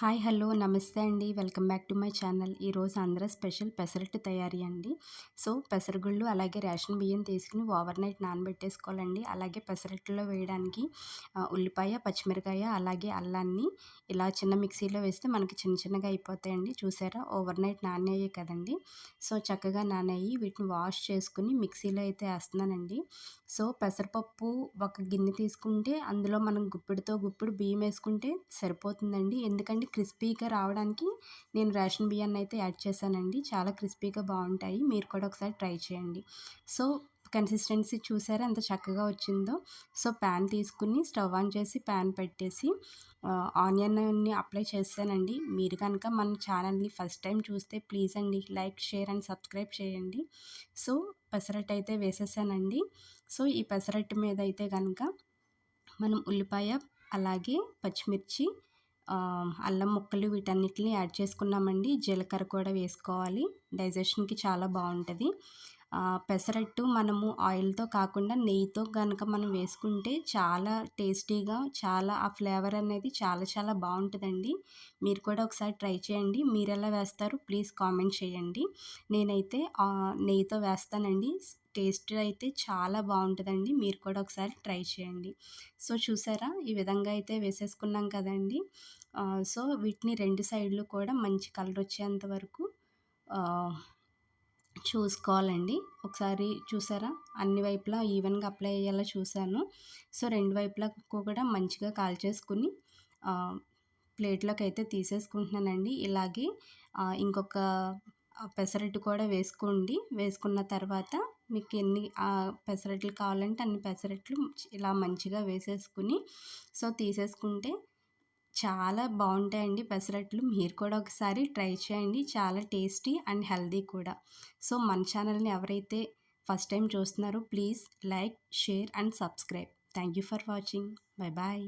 Hi hello నమస్తే అండి. Welcome back to my channel. ఈరోజు ఆంధ్ర స్పెషల్ పెసరట్టు తయారీ అండి. సో పెసరగుళ్ళు అలాగే రేషన్ బియ్యం తీసుకుని ఓవర్ నైట్ నానబెట్టేసుకోవాలండి. అలాగే పెసరట్టులో వేయడానికి ఉల్లిపాయ పచ్చిమిరకాయ అలాగే అల్లాన్ని ఇలా చిన్న మిక్సీలో వేస్తే మనకి చిన్న చిన్నగా అయిపోతాయండి. చూసారా? ఓవర్ నైట్ నానయ్యాయి కదండి. సో చక్కగా నానయ్యి వీటిని వాష్ చేసుకుని మిక్సీలో అయితే వేస్తున్నానండి. సో పెసరపప్పు ఒక గిన్నె తీసుకుంటే అందులో మనం గుప్పిడితో గుప్పిడి బియ్యం వేసుకుంటే సరిపోతుందండి. ఎందుకంటే క్రిస్పీగా రావడానికి నేను రేషన్ బియ్యాన్ని అయితే యాడ్ చేశానండి. చాలా క్రిస్పీగా బాగుంటాయి. మీరు కూడా ఒకసారి ట్రై చేయండి. సో కన్సిస్టెన్సీ చూసారా ఎంత చక్కగా వచ్చిందో? సో ప్యాన్ తీసుకుని స్టవ్ ఆన్ చేసి ప్యాన్ పెట్టేసి ఆనియన్ని అప్లై చేస్తానండి మీరు కనుక మన ఛానల్ని ఫస్ట్ టైం చూస్తే ప్లీజ్ అండి లైక్ షేర్ అండ్ సబ్స్క్రైబ్ చేయండి. సో పెసరట్టు అయితే వేసేసానండి. సో ఈ పెసరట్టు మీద అయితే కనుక మనం ఉల్లిపాయ అలాగే పచ్చిమిర్చి అల్లం ముక్కలు వీటన్నిటిని యాడ్ చేసుకున్నామండి. జీలకర్ర కూడా వేసుకోవాలి. డైజెషన్కి చాలా బాగుంటుంది. పెసరట్టు మనము ఆయిల్తో కాకుండా నెయ్యితో కనుక మనం వేసుకుంటే చాలా టేస్టీగా చాలా ఆ ఫ్లేవర్ అనేది చాలా చాలా బాగుంటుందండి. మీరు కూడా ఒకసారి ట్రై చేయండి. మీరు ఎలా వేస్తారు ప్లీజ్ కామెంట్ చేయండి. నేనైతే నెయ్యితో వేస్తానండి. టేస్ట్ అయితే చాలా బాగుంటుందండి. మీరు కూడా ఒకసారి ట్రై చేయండి. సో చూసారా? ఈ విధంగా అయితే వేసేసుకున్నాం కదండి. సో వీటిని రెండు సైడ్లు కూడా మంచి కలర్ వచ్చేంత వరకు చూసుకోవాలండి. ఒకసారి చూసారా? అన్ని వైపులా ఈవెన్గా అప్లై అయ్యేలా చూశాను సో రెండు వైపులా కూడా మంచిగా కాల్చేసుకుని ప్లేట్లోకి అయితే తీసేసుకుంటున్నానండి. ఇలాగే ఇంకొక పెసరట్టు కూడా వేసుకోండి. వేసుకున్న తర్వాత మీకు ఎన్ని పెసరట్లు కావాలంటే అన్ని పెసరట్లు ఇలా మంచిగా వేసేసుకుని సో తీసేసుకుంటే చాలా బాగుంటాయండి పెసరట్లు. మీరు కూడా ఒకసారి ట్రై చేయండి. చాలా టేస్టీ అండ్ హెల్దీ కూడా. సో మన ఛానల్ని ఎవరైతే ఫస్ట్ టైం చూస్తున్నారో please like share and subscribe. Thank you for watching. Bye bye.